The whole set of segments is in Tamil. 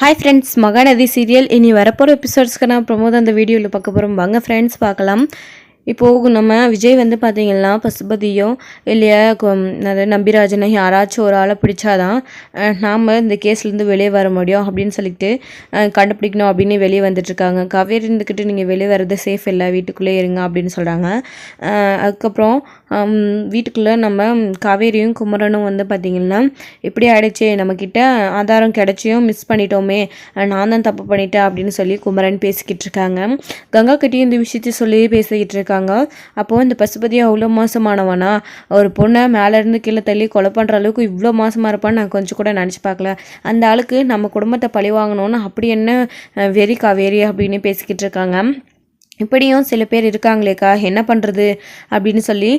ஹாய் ஃப்ரெண்ட்ஸ் மகாநதி சீரியல் இனி வரப்போகிற எபிசோட்ஸ்க்கு நான் ப்ரமோத் அந்த வீடியோவில் பார்க்க போகிறோம் வாங்க ஃப்ரெண்ட்ஸ் பார்க்கலாம். இப்போது நம்ம விஜய் வந்து பார்த்திங்கன்னா பசுபதியோ இல்லையா அதாவது நம்பிராஜனை யாராச்சும் ஒரு ஆளை பிடிச்சாதான் நாம் இந்த கேஸ்லேருந்து வெளியே வர முடியும் அப்படின்னு சொல்லிட்டு கண்டுபிடிக்கணும் அப்படின்னு வெளியே வந்துட்டுருக்காங்க காவேரி இருந்துக்கிட்டு நீங்கள் வெளியே வர்றது சேஃப் இல்லை. வீட்டுக்குள்ளே இருங்க அப்படின்னு சொல்கிறாங்க அதுக்கப்புறம் வீட்டுக்குள்ளே நம்ம காவேரியும் குமரனும் வந்து பார்த்திங்கன்னா இப்படி ஆயிடுச்சு. நம்மக்கிட்ட ஆதாரம் கிடச்சியும் மிஸ் பண்ணிட்டோமே. நான் தான் தப்பு பண்ணிட்டேன் அப்படின்னு சொல்லி குமரன் பேசிக்கிட்டு இருக்காங்க. கங்கா கிட்டேயும் இந்த விஷயத்தை சொல்லி பேசிக்கிட்டு இருக்காங்க. அப்போது இந்த பசுபதி அவ்வளோ மோசமானவனா? ஒரு பொண்ணை மேலேருந்து கீழே தள்ளி கொலை பண்ணுற அளவுக்கு இவ்வளோ மோசமாக இருப்பான்னு நான் கொஞ்சம் கூட நினச்சி பார்க்கல. அந்த ஆளுக்கு நம்ம குடும்பத்தை பழி வாங்கணும்னு அப்படி என்ன வெறி காவேரி அப்படின்னு பேசிக்கிட்டு இருக்காங்க. இப்படியும் சில பேர் இருக்காங்களேக்கா என்ன பண்ணுறது அப்படின்னு சொல்லி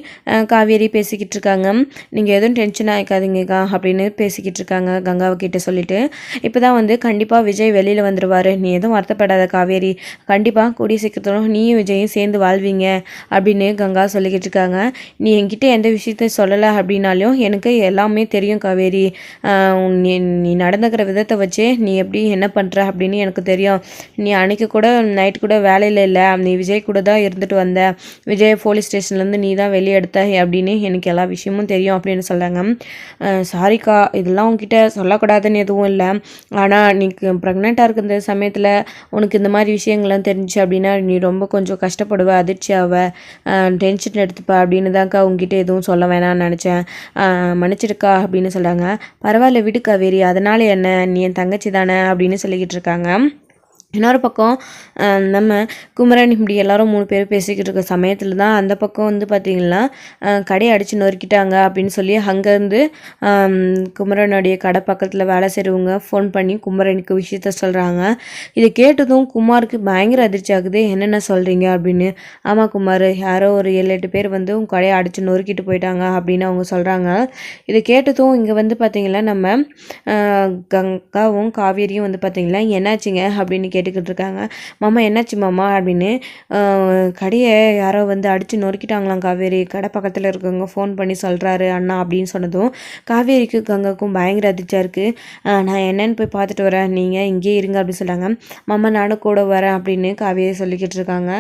காவேரி பேசிக்கிட்டு இருக்காங்க. நீங்கள் எதுவும் டென்ஷன் ஆகிக்காதீங்கக்கா அப்படின்னு பேசிக்கிட்டு இருக்காங்க கங்காவை கிட்டே சொல்லிட்டு. இப்போ தான் வந்து கண்டிப்பாக விஜய் வெளியில் வந்துடுவார் நீ எதுவும் வருத்தப்படாத காவேரி. கண்டிப்பாக கூடிய சீக்கிரத்தில் நீயும் விஜயும் சேர்ந்து வாழ்வீங்க அப்படின்னு கங்கா சொல்லிக்கிட்டு இருக்காங்க. நீ என்கிட்ட எந்த விஷயத்தையும் சொல்லலை அப்படின்னாலும் எனக்கு எல்லாமே தெரியும் காவேரி. நீ நீ நடந்துக்கிற விதத்தை வச்சு நீ எப்படி என்ன பண்ணுற அப்படின்னு எனக்கு தெரியும். நீ அன்னைக்கு கூட நைட் கூட வேலையில் இல்லை. நீ விஜய் கூட தான் இருந்துட்டு வந்த. விஜய் போலீஸ் ஸ்டேஷன்லேருந்து நீ தான் வெளியே எடுத்த. அப்படின்னு எனக்கு எல்லா விஷயமும் தெரியும் அப்படின்னு சொல்கிறாங்க சாரிக்கா இதெல்லாம் உங்ககிட்ட சொல்லக்கூடாதுன்னு எதுவும் இல்லை. ஆனால் நீ ப்ரெக்னெண்ட்டாக இருக்கிற சமயத்தில் உனக்கு இந்த மாதிரி விஷயங்கள்லாம் தெரிஞ்சுச்சு அப்படின்னா நீ ரொம்ப கொஞ்சம் கஷ்டப்படுவ அதிர்ச்சி ஆவ. டென்ஷன் எடுத்துப்ப அப்படின்னு தான்க்கா உங்ககிட்ட எதுவும் சொல்ல வேணாம்னு நினச்சேன். மன்னிச்சிடுக்கா அப்படின்னு சொல்கிறாங்க பரவாயில்ல விடு காவேரி அதனால் என்ன? நீ என் தங்கச்சி தானே அப்படின்னு சொல்லிக்கிட்டு இருக்காங்க. இன்னொரு பக்கம் நம்ம குமரன் இப்படி எல்லாரும் மூணு பேர் பேசிக்கிட்டு இருக்க சமயத்தில் தான் அந்த பக்கம் வந்து பார்த்திங்கன்னா கடையை அடித்து நொறுக்கிட்டாங்க அப்படின்னு சொல்லி அங்கேருந்து குமரனுடைய கடை பக்கத்தில் வேலை செய்கிறவங்க ஃபோன் பண்ணி குமரனுக்கு விஷயத்த சொல்கிறாங்க இதை கேட்டதும் குமாருக்கு பயங்கர அதிர்ச்சி ஆகுது. என்னென்ன சொல்கிறீங்க அப்படின்னு. ஆமாம் குமார் யாரோ ஒரு ஏழு எட்டு பேர் வந்து உங்கள் கடையை அடித்து நொறுக்கிட்டு போயிட்டாங்க அப்படின்னு அவங்க சொல்கிறாங்க இதை கேட்டதும் இங்கே வந்து பார்த்திங்கன்னா நம்ம கங்காவும் காவேரியும் வந்து பார்த்திங்கன்னா என்னாச்சுங்க? அப்படின்னு கேட்டு கேட்டுக்கிட்டு இருக்காங்க மாமா என்னாச்சு மாமா? அப்படின்னு கடையை யாரோ வந்து அடித்து நொறுக்கிட்டாங்களாம் காவேரி. கடை பக்கத்தில் இருக்கவங்க ஃபோன் பண்ணி சொல்கிறாரு அண்ணா அப்படின்னு சொன்னதும் காவேரிக்கு கங்காக்கும் பயங்கர அதிர்ச்சியாக இருக்குது நான் என்னன்னு போய் பார்த்துட்டு வரேன். நீங்கள் இங்கேயே இருங்க அப்படின்னு சொல்கிறாங்க மாமா நானும் கூட வரேன் அப்படின்னு காவேரி சொல்லிக்கிட்டு இருக்காங்க.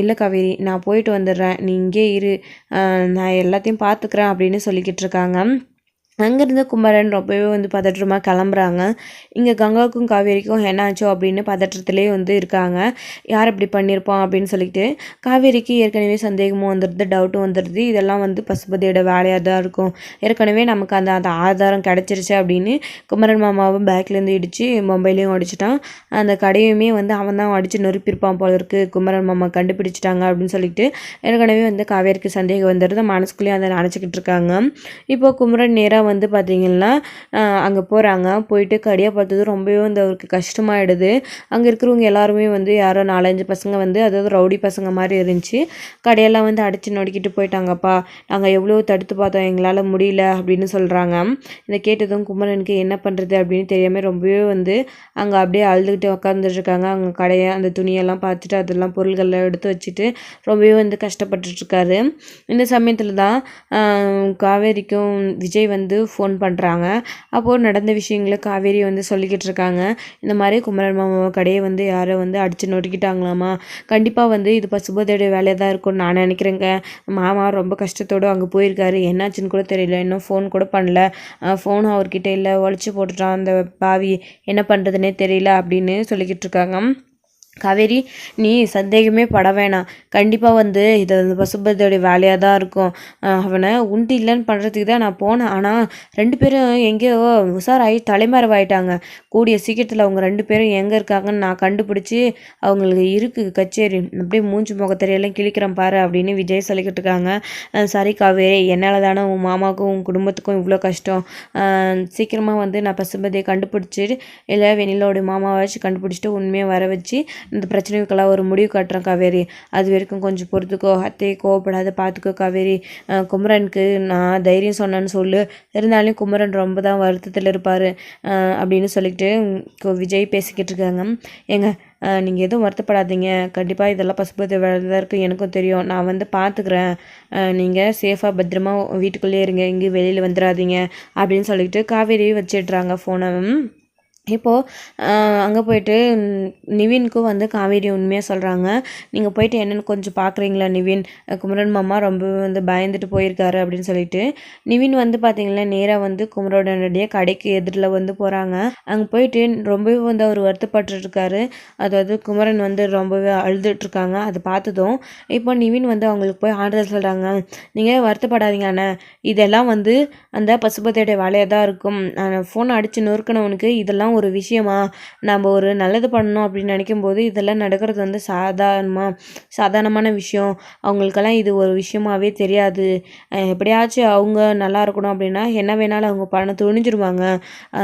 இல்லை காவேரி நான் போயிட்டு வந்துடுறேன். நீ இங்கே இரு. நான் எல்லாத்தையும் பார்த்துக்கிறேன் அப்படின்னு சொல்லிக்கிட்டு இருக்காங்க. அங்கேருந்து குமரன் ரொம்பவே வந்து பதற்றமாக கிளம்புறாங்க. இங்கே கங்காவுக்கும் காவேரிக்கும் என்ன ஆச்சோ அப்படின்னு பதற்றத்திலே வந்து இருக்காங்க. யார் இப்படி பண்ணியிருப்போம் அப்படின்னு சொல்லிட்டு காவேரிக்கு ஏற்கனவே சந்தேகமும் வந்துடுது டவுட்டும் வந்துடுது இதெல்லாம் வந்து பசுபதியோட வேலையாக தான் இருக்கும். ஏற்கனவே நமக்கு அந்த அந்த ஆதாரம் கிடச்சிருச்சு அப்படின்னு குமரன் மாமாவும் பேக்லேருந்து இடித்து மொபைலையும் அடிச்சிட்டான். அந்த கடையுமே வந்து அவன் தான் அடித்து நொறுப்பியிருப்பான் போல இருக்கு. குமரன் மாமா கண்டுபிடிச்சிட்டாங்க அப்படின்னு சொல்லிட்டு ஏற்கனவே வந்து காவேரிக்கு சந்தேகம் வந்துடுது மனசுக்குள்ளேயும் அதை நினச்சிக்கிட்டு இருக்காங்க. இப்போ குமரன் நேராக வந்து பார்த்தீங்கன்னா அங்கே போகிறாங்க போயிட்டு கடியாக பார்த்தது ரொம்பவே வந்து அவருக்கு கஷ்டமாயிடுது. அங்கே இருக்கிறவங்க எல்லாருமே வந்து யாரோ நாலஞ்சு பசங்க வந்து அதாவது ரவுடி பசங்க மாதிரி இருந்துச்சு. கடையெல்லாம் வந்து அடித்து நொடிக்கிட்டு போயிட்டாங்கப்பா. நாங்கள் எவ்வளோ தடுத்து பார்த்தோம் எங்களால் முடியல அப்படின்னு சொல்கிறாங்க இதை கேட்டதும் குமரனுக்கு என்ன பண்ணுறது அப்படின்னு தெரியாமல் ரொம்பவே வந்து அங்கே அப்படியே அழுதுகிட்டு உட்காந்துட்டு அவங்க கடையை அந்த துணியெல்லாம் பார்த்துட்டு அதெல்லாம் பொருள்கள்லாம் எடுத்து வச்சுட்டு ரொம்பவே வந்து கஷ்டப்பட்டுருக்காரு இந்த சமயத்தில் தான் காவேரிக்கும் விஜய் வந்து ஃபோன் பண்ணுறாங்க அப்போது நடந்த விஷயங்களை காவேரி வந்து சொல்லிக்கிட்டு இருக்காங்க. இந்த மாதிரி குமரன் மாமா கடையை வந்து யாரோ வந்து அடித்து நொறுக்கிட்டாங்களாமா? கண்டிப்பாக வந்து இது பசுபதியோடைய வேலையாக தான் இருக்கும்னு நான் நினைக்கிறேங்க. மாமா ரொம்ப கஷ்டத்தோடு அங்கே போயிருக்காரு. என்னாச்சுன்னு கூட தெரியல. இன்னும் ஃபோன் கூட பண்ணல. ஃபோனும் அவர்கிட்ட இல்லை. ஒழிச்சு போட்டுட்டான் அந்த பாவி. என்ன பண்ணுறதுனே தெரியல அப்படின்னு சொல்லிக்கிட்டு இருக்காங்க. காவேரி நீ சந்தேகமே பட வேணாம். கண்டிப்பாக வந்து இது அந்த பசுபதியோடைய வேலையாக தான் இருக்கும். அவனை உண்டு இல்லைன்னு பண்ணுறதுக்கு தான் நான் போனேன். ஆனால் ரெண்டு பேரும் எங்கேயோ உஷாராகி தலைமறைவாயிட்டாங்க. கூடிய சீக்கிரத்தில் அவங்க ரெண்டு பேரும் எங்கே இருக்காங்கன்னு நான் கண்டுபிடிச்சி அவங்களுக்கு இருக்குது கச்சேரி. அப்படியே மூஞ்சி முகத்தறியெல்லாம் கிழிக்கிறேன் பாரு அப்படின்னு விஜய் சொல்லிக்கிட்டு இருக்காங்க. சரி காவேரி என்னால் தானே உன் மாமாவுக்கும் உன் குடும்பத்துக்கும் இவ்வளோ கஷ்டம். சீக்கிரமாக வந்து நான் பசுபதியை கண்டுபிடிச்சிட்டு இல்லை வெண்ணிலோடைய மாமாவை வச்சு கண்டுபிடிச்சிட்டு உண்மையை வர வச்சு இந்த பிரச்சனைக்கெல்லாம் ஒரு முடிவு காட்டுறேன் காவேரி. அது வரைக்கும் கொஞ்சம் பொறுத்துக்கோ அத்தையை கோவப்படாத பார்த்துக்கோ காவேரி. குமரனுக்கு நான் தைரியம் சொன்னேன்னு சொல்லு. இருந்தாலும் குமரன் ரொம்ப தான் வருத்தத்தில் இருப்பார் அப்படின்னு சொல்லிக்கிட்டு விஜய் பேசிக்கிட்டு இருக்காங்க. ஏங்க நீங்கள் எதுவும் வருத்தப்படாதீங்க. கண்டிப்பாக இதெல்லாம் பசுபதி வேலை தான் இருக்குது எனக்கும் தெரியும். நான் வந்து பார்த்துக்குறேன் நீங்கள் சேஃபாக பத்திரமா வீட்டுக்குள்ளேயே இருங்க. எங்கேயும் வெளியில் வந்துடாதீங்க அப்படின்னு சொல்லிட்டு காவேரி வச்சிடுறாங்க ஃபோனை இப்போது அங்கே போயிட்டு நிவின்க்கும் வந்து காவேரி உண்மையாக சொல்கிறாங்க நீங்கள் போயிட்டு என்னென்னு கொஞ்சம் பார்க்குறீங்களா நிவின்? குமரன் மாமா ரொம்ப வந்து பயந்துட்டு போயிருக்காரு அப்படின்னு சொல்லிட்டு. நிவின் வந்து பார்த்தீங்கன்னா நேராக வந்து குமரோடனுடைய கடைக்கு எதிரில் வந்து போகிறாங்க அங்கே போயிட்டு ரொம்பவே வந்து அவர் வருத்தப்பட்டுருக்காரு. அதாவது குமரன் வந்து ரொம்பவே அழுதுட்ருக்காங்க அது அதை பார்த்ததும் இப்போ நிவின் வந்து அவங்களுக்கு போய் ஆறுதல் சொல்கிறாங்க நீங்கள் வருத்தப்படாதீங்க அண்ணா. இதெல்லாம் வந்து அந்த பசுபதியோடைய வேலையாக தான் இருக்கும் ஃபோன் அடித்து நொறுக்கினவனுக்கு இதெல்லாம் ஒரு விஷயமா? நம்ம ஒரு நல்லது பண்ணணும் அப்படின்னு நினைக்கும் போது இதெல்லாம் நடக்கிறது வந்து சாதாரணமாக சாதாரணமான விஷயம். அவங்களுக்கெல்லாம் இது ஒரு விஷயமாவே தெரியாது. எப்படியாச்சும் அவங்க நல்லா இருக்கணும் அப்படின்னா என்ன வேணாலும் அவங்க பண்ண துணிஞ்சிருவாங்க.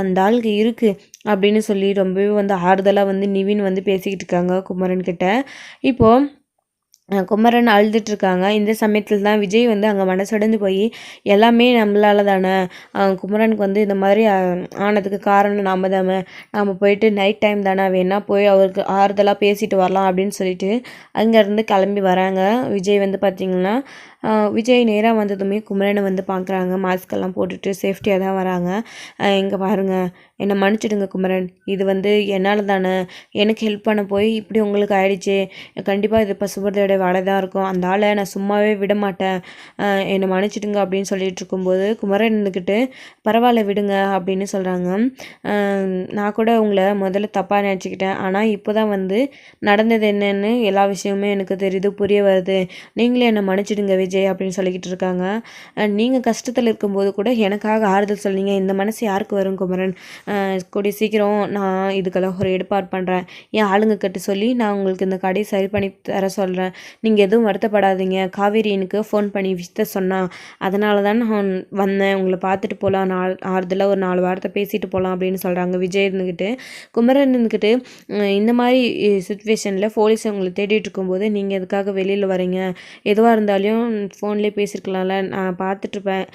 அந்த ஆளுக்கு இருக்குது அப்படின்னு சொல்லி ரொம்பவே வந்து ஆறுதலாக வந்து நிவின் வந்து பேசிக்கிட்டு இருக்காங்க குமரன் கிட்ட. இப்போது குமரன் அழுதுட்டு இருக்காங்க இந்த சமயத்தில் தான் விஜய் வந்து அங்கே மனசடைந்து போய் எல்லாமே நம்மளால தானே குமரனுக்கு வந்து இந்த மாதிரி ஆனதுக்கு காரணம் நாம தானே? நாம் போயிட்டு நைட் டைம் தானே? வேணா போய் அவருக்கு ஆறுதலாக பேசிட்டு வரலாம் அப்படின்னு சொல்லிட்டு அங்கேருந்து கிளம்பி வராங்க. விஜய் வந்து பார்த்திங்கன்னா விஜய் நேராக வந்ததுமே குமரனை வந்து பார்க்குறாங்க மாஸ்க்கெல்லாம் போட்டுட்டு சேஃப்டியாக தான் வராங்க. இங்கே பாருங்க. என்னை மன்னிச்சிடுங்க குமரன். இது வந்து என்னால் தானே? எனக்கு ஹெல்ப் பண்ண போய் இப்படி உங்களுக்கு ஆயிடுச்சு. கண்டிப்பாக இது பசுபதியோட வேலை தான் இருக்கும். அந்த ஆளை நான் சும்மாவே விட மாட்டேன். என்னை மன்னிச்சிடுங்க அப்படின்னு சொல்லிட்டு இருக்கும்போது குமரன் இருந்துக்கிட்டு பரவாயில்ல விடுங்க அப்படின்னு சொல்கிறாங்க நான் கூட உங்களை முதல்ல தப்பாக நினச்சிக்கிட்டேன். ஆனால் இப்போ தான் வந்து நடந்தது என்னன்னு எல்லா விஷயமுமே எனக்கு தெரியுது புரிய வருது. நீங்களே என்னை மன்னிச்சிடுங்க விஜய் அப்படின்னு சொல்லிக்கிட்டு இருக்காங்க. நீங்கள் கஷ்டத்தில் இருக்கும்போது கூட எனக்காக ஆறுதல் சொன்னீங்க இந்த மனசு யாருக்கு வரும் குமரன்? கூடிய சீக்கிரம் நான் இதுக்கெல்லாம் ஒரு ஏற்பாடு பண்ணுறேன் என் ஆளுங்க கிட்ட சொல்லி நான் உங்களுக்கு இந்த கடையை சரி பண்ணி தர சொல்கிறேன் நீங்கள் எதுவும் வருத்தப்படாதீங்க. காவேரி எனக்கு ஃபோன் பண்ணி விஷயத்த சொன்னான் அதனால தான் நான் வந்தேன். உங்களை பார்த்துட்டு போகலாம் நாள் ஆறுதலாக ஒரு நாலு வாரத்தை பேசிட்டு போகலாம் அப்படின்னு சொல்கிறாங்க விஜய் இருந்துக்கிட்டு குமரன் இருந்துக்கிட்டு இந்த மாதிரி சுச்சுவேஷனில் போலீஸ் உங்களை தேடிட்டு இருக்கும்போது நீங்கள் எதுக்காக வெளியில் வரீங்க எதுவாக இருந்தாலும் ஃபோன்லேயே பேசியிருக்கலாம்ல நான் பார்த்துட்ருப்பேன்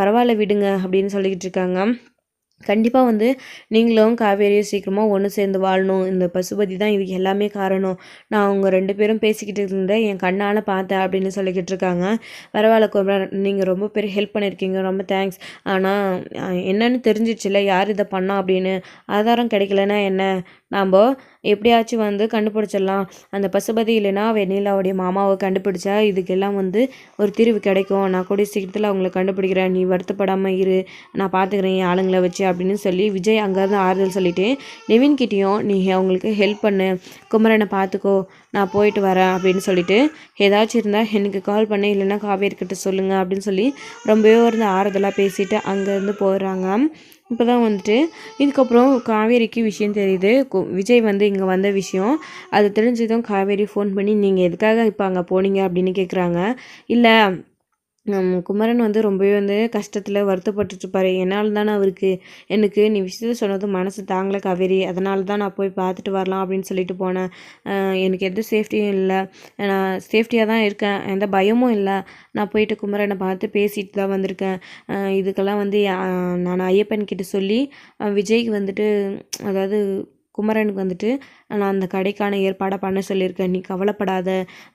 பரவாயில்ல விடுங்க அப்படின்னு சொல்லிக்கிட்டு இருக்காங்க. கண்டிப்பாக வந்து நீங்களும் காவேரியும் சீக்கிரமாக ஒன்று சேர்ந்து வாழணும். இந்த பசுபதி தான் இதுக்கு எல்லாமே காரணம். நான் அவங்க ரெண்டு பேரும் பேசிக்கிட்டு இருந்தேன். என் கண்ணால் பார்த்தேன் அப்படின்னு சொல்லிக்கிட்டு இருக்காங்க. பரவாயில்ல கோபுரா நீங்கள் ரொம்ப பெரிய ஹெல்ப் பண்ணியிருக்கீங்க. ரொம்ப தேங்க்ஸ் ஆனால் என்னன்னு தெரிஞ்சிச்சுல யார் இதை பண்ணா அப்படின்னு? ஆதாரம் கிடைக்கலன்னா என்ன? நாம் எப்படியாச்சும் வந்து கண்டுபிடிச்சிடலாம். அந்த பசுபதி இல்லைன்னா வெண்ணிலாவுடைய மாமாவை கண்டுபிடிச்சா இதுக்கெல்லாம் வந்து ஒரு தீர்வு கிடைக்கும். நான் கூடிய சீக்கிரத்தில் அவங்கள கண்டுபிடிக்கிறேன். நீ வருத்தப்படாமல் இரு. நான் பார்த்துக்கிறேன் என் ஆளுங்களை வச்சு அப்படின்னு சொல்லி விஜய் அங்கேருந்து ஆறுதல் சொல்லிட்டு நிவின் கிட்டேயும் நீ அவங்களுக்கு ஹெல்ப் பண்ணு. குமரனை பார்த்துக்கோ நான் போயிட்டு வரேன் அப்படின்னு சொல்லிட்டு ஏதாச்சும் இருந்தால் எனக்கு கால் பண்ணு. இல்லைன்னா காவேரி கிட்ட அப்படின்னு சொல்லி ரொம்பவே இருந்து ஆறுதலாக பேசிட்டு அங்கேருந்து போகிறாங்க இப்போ தான் வந்துட்டு இதுக்கப்புறம் காவேரிக்கு விஷயம் தெரியுது. கு- விஜய் வந்து இங்கே வந்த விஷயம். அது தெரிஞ்சதும் காவேரி ஃபோன் பண்ணி நீங்கள் எதுக்காக இப்போ அங்கே போனீங்க? அப்படின்னு கேட்குறாங்க இல்லை குமரன் வந்து ரொம்பவே வந்து கஷ்டத்தில் வருத்தப்பட்டுருப்பாரு என்னால் தானே அவருக்கு எனக்கு நீ விஷயத்த சொன்னது மனசு தாங்கலை காவேரி. அதனால தான் நான் போய் பார்த்துட்டு வரலாம் அப்படின்னு சொல்லிட்டு போனேன். எனக்கு எந்த சேஃப்டியும் இல்லை. நான் சேஃப்டியாக தான் இருக்கேன். எந்த பயமும் இல்லை. நான் போயிட்டு குமரனை பார்த்து பேசிட்டு தான் வந்திருக்கேன். இதுக்கெல்லாம் வந்து நான் ஐயப்பன் கிட்ட சொல்லி விஜய்க்கு வந்துட்டு அதாவது குமரனுக்கு வந்துட்டு நான் அந்த கடைக்கான ஏற்பாடை பண்ண சொல்லியிருக்கேன். நீ கவலைப்படாத.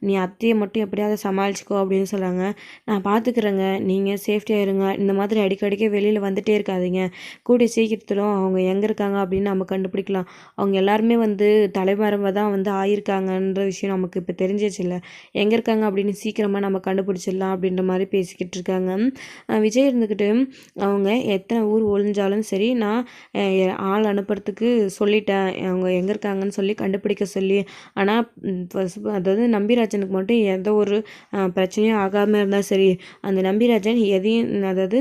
நீ அத்தையை மட்டும் எப்படியாவது சமாளிச்சுக்கோ அப்படின்னு சொல்கிறாங்க நான் பார்த்துக்கிறேங்க நீங்கள் சேஃப்டியாக இருங்க. இந்த மாதிரி அடிக்கடிக்க வெளியில் வந்துட்டே இருக்காதீங்க. கூடிய சீக்கிரத்திலும் அவங்க எங்கே இருக்காங்க அப்படின்னு நம்ம கண்டுபிடிக்கலாம். அவங்க எல்லாருமே வந்து தலைமறைவாக தான் வந்து ஆயிருக்காங்கன்ற விஷயம் நமக்கு இப்போ தெரிஞ்சிச்சு இல்லை எங்கே இருக்காங்க அப்படின்னு சீக்கிரமாக நம்ம கண்டுபிடிச்சிடலாம் அப்படின்ற மாதிரி பேசிக்கிட்டு இருக்காங்க. விஜய் இருந்துக்கிட்டு அவங்க எத்தனை ஊர் ஒழிஞ்சாலும் சரி நான் ஆள் அனுப்புறதுக்கு சொல்லிட்டேன். அவங்க எங்கே இருக்காங்கன்னு சொல்லி கண்டுபிடிக்க சொல்லி ஆனால் அதாவது நம்பிராஜனுக்கு மட்டும் எந்த ஒரு பிரச்சனையும் ஆகாமல் இருந்தால் சரி அந்த நம்பிராஜன் எதையும் அதாவது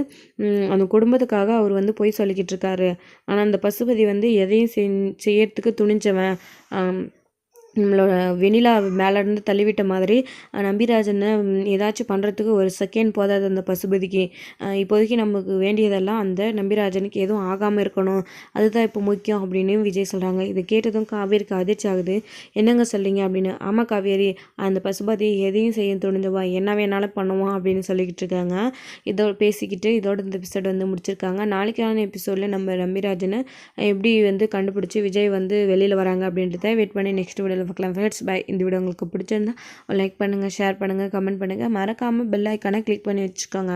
அந்த குடும்பத்துக்காக அவர் வந்து போய் சொல்லிக்கிட்டு இருக்காரு. ஆனால் அந்த பசுபதி வந்து எதையும் செய்- செய்யறதுக்கு துணிஞ்சவன். நம்மளோட வெண்ணிலா மேலேருந்து தள்ளிவிட்ட மாதிரி நம்பிராஜனை ஏதாச்சும் பண்ணுறதுக்கு ஒரு செகண்ட் போதாது அந்த பசுபதிக்கு. இப்போதைக்கு நமக்கு வேண்டியதெல்லாம் அந்த நம்பிராஜனுக்கு எதுவும் ஆகாமல் இருக்கணும். அதுதான் இப்போ முக்கியம் அப்படின்னு விஜய் சொல்கிறாங்க இதை கேட்டதும் காவேரிக்கு அதிர்ச்சி ஆகுது. என்னங்க சொல்லிங்க அப்படின்னு. ஆமாம் காவேரி அந்த பசுபதி எதையும் செய்ய துணிஞ்சவா? என்ன வேணாலும் பண்ணுவான் அப்படின்னு சொல்லிக்கிட்டு இருக்காங்க. இதோட பேசிக்கிட்டு இதோட இந்த எபிசோடு வந்து முடிச்சிருக்காங்க. நாளைக்கான எபிசோடில் நம்ம நம்பிராஜனை எப்படி வந்து கண்டுபிடிச்சி விஜய் வந்து வெளியில் வராங்க அப்படின்றத வெயிட் பண்ணி நெக்ஸ்ட் விடல பார்க்கலாம் ஃப்ரெண்ட்ஸ் பை இந்த வீடியோ உங்களுக்கு பிடிச்சிருந்தா லைக் பண்ணுங்கள் ஷேர் பண்ணுங்கள் கமெண்ட் பண்ணுங்கள் மறக்காமல் பெல் ஐக்கானை கிளிக் பண்ணி வச்சுக்கோங்க.